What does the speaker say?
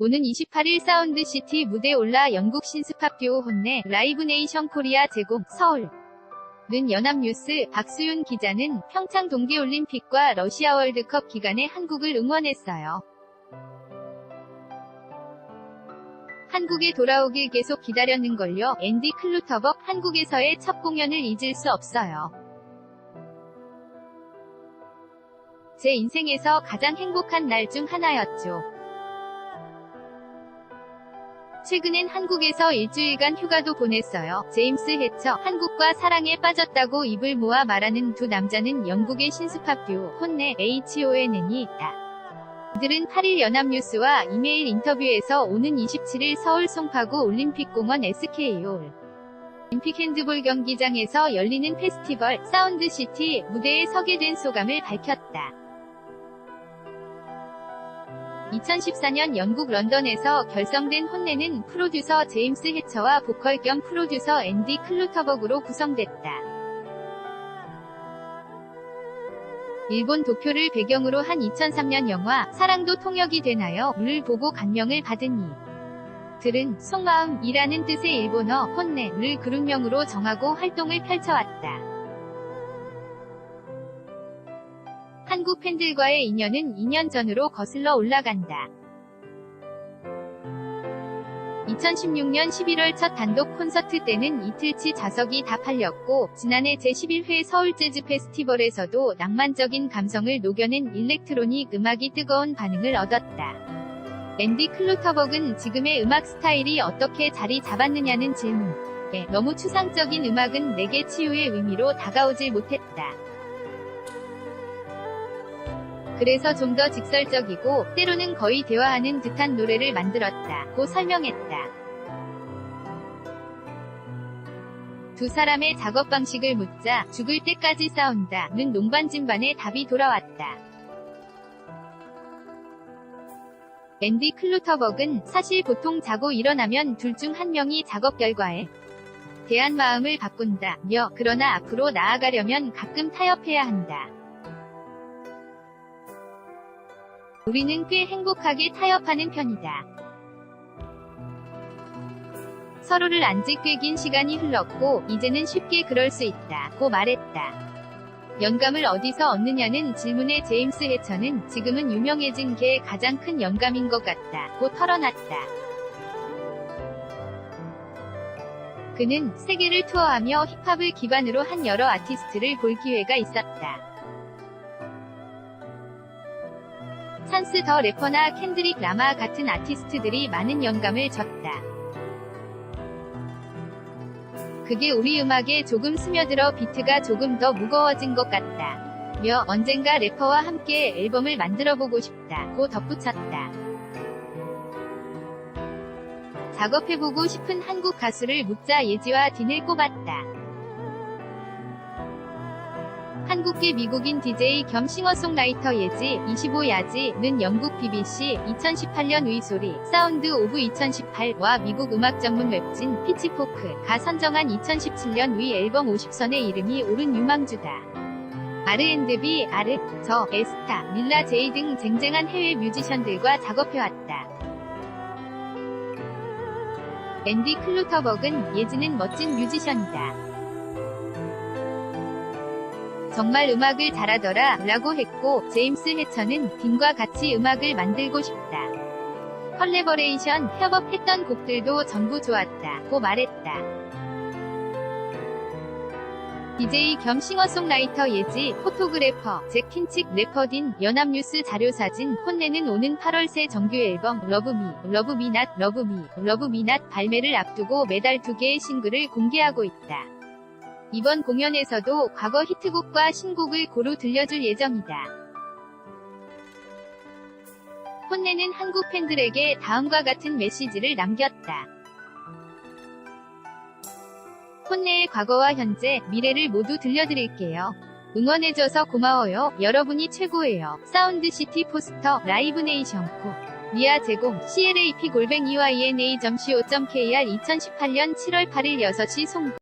오는 28일 사운드시티 무대 올라 영국 신스팝 듀오 혼내 라이브 네이션 코리아 제공 서울 는 연합뉴스 박수윤 기자는 평창 동계올림픽과 러시아 월드컵 기간에 한국을 응원했어요. 한국에 돌아오길 계속 기다렸는걸요. 앤디 클루터벅 한국에서의 첫 공연을 잊을 수 없어요. 제 인생에서 가장 행복한 날 중 하나였죠. 최근엔 한국에서 일주일간 휴가도 보냈어요. 제임스 해처, 한국과 사랑에 빠졌다고 입을 모아 말하는 두 남자는 영국의 신스팝 듀오, 혼내, HONN이 다. 이들은 8일 연합뉴스와 이메일 인터뷰에서 오는 27일 서울 송파구 올림픽공원 SK올 올림픽 핸드볼 경기장에서 열리는 페스티벌 사운드시티 무대에 서게 된 소감을 밝혔다. 2014년 영국 런던에서 결성된 혼내는 프로듀서 제임스 해처와 보컬 겸 프로듀서 앤디 클루터벅으로 구성됐다. 일본 도쿄를 배경으로 한 2003년 영화 사랑도 통역이 되나요?를 보고 감명을 받은 이 들은 속마음이라는 뜻의 일본어 혼내를 그룹명으로 정하고 활동을 펼쳐왔다. 한국 팬들과의 인연은 2년 전으로 거슬러 올라간다. 2016년 11월 첫 단독 콘서트 때는 이틀치 좌석이 다 팔렸고 지난해 제11회 서울 재즈 페스티벌에서도 낭만적인 감성을 녹여낸 일렉트로닉 음악이 뜨거운 반응을 얻었다. 앤디 클루터벅은 지금의 음악 스타일이 어떻게 자리 잡았느냐는 질문에 너무 추상적인 음악은 내게 치유의 의미로 다가오질 못했다. 그래서 좀 더 직설적이고 때로는 거의 대화하는 듯한 노래를 만들었다. 고 설명했다. 두 사람의 작업 방식을 묻자 죽을 때까지 싸운다 는 농반진반의 답이 돌아왔다. 앤디 클루터벅은 사실 보통 자고 일어나면 둘 중 한 명이 작업 결과에 대한 마음을 바꾼다 며 그러나 앞으로 나아가려면 가끔 타협해야 한다. 우리는 꽤 행복하게 타협하는 편이다. 서로를 안지 꽤 긴 시간이 흘렀고 이제는 쉽게 그럴 수 있다. 고 말했다. 영감을 어디서 얻느냐는 질문에 제임스 해처는 지금은 유명해진 게 가장 큰 영감인 것 같다. 고 털어놨다. 그는 세계를 투어하며 힙합을 기반으로 한 여러 아티스트를 볼 기회가 있었다. 찬스 더 래퍼나 캔드릭 라마 같은 아티스트들이 많은 영감을 줬다. 그게 우리 음악에 조금 스며들어 비트가 조금 더 무거워진 것 같다. 며 언젠가 래퍼와 함께 앨범을 만들어보고 싶다. 고 덧붙였다. 작업해보고 싶은 한국 가수를 묻자 예지와 딘을 꼽았다. 한국계 미국인 DJ 겸 싱어송라이터 예지 25 야지는 영국 BBC 2018년 위소리 사운드 오브 2018와 미국 음악 전문 웹진 피치포크가 선정한 2017년 위 앨범 50선의 이름이 오른 유망주다. R&B, 아르, 저, 에스타, 밀라 제이 등 쟁쟁한 해외 뮤지션들과 작업해왔다. 앤디 클루터벅은 예지는 멋진 뮤지션이다. 정말 음악을 잘하더라 라고 했고 제임스 해처는 딘과 같이 음악을 만들고 싶다. 컬래버레이션 협업했던 곡들도 전부 좋았다 고 말했다. DJ 겸 싱어송라이터 예지, 포토그래퍼, 잭 킨칙, 래퍼 딘, 연합뉴스 자료사진, 혼내는 오는 8월 새 정규 앨범 러브미, 러브미낫, 러브미, 러브미낫 발매를 앞두고 매달 두 개의 싱글을 공개하고 있다. 이번 공연에서도 과거 히트곡과 신곡을 고루 들려줄 예정이다. 혼내는 한국 팬들에게 다음과 같은 메시지를 남겼다. 혼내의 과거와 현재, 미래를 모두 들려드릴게요. 응원해줘서 고마워요. 여러분이 최고예요. 사운드시티 포스터, 라이브 네이션 코. 미아 제공, CLAP 골뱅 EYNA.co.kr 2018년 7월 8일 6시 송부.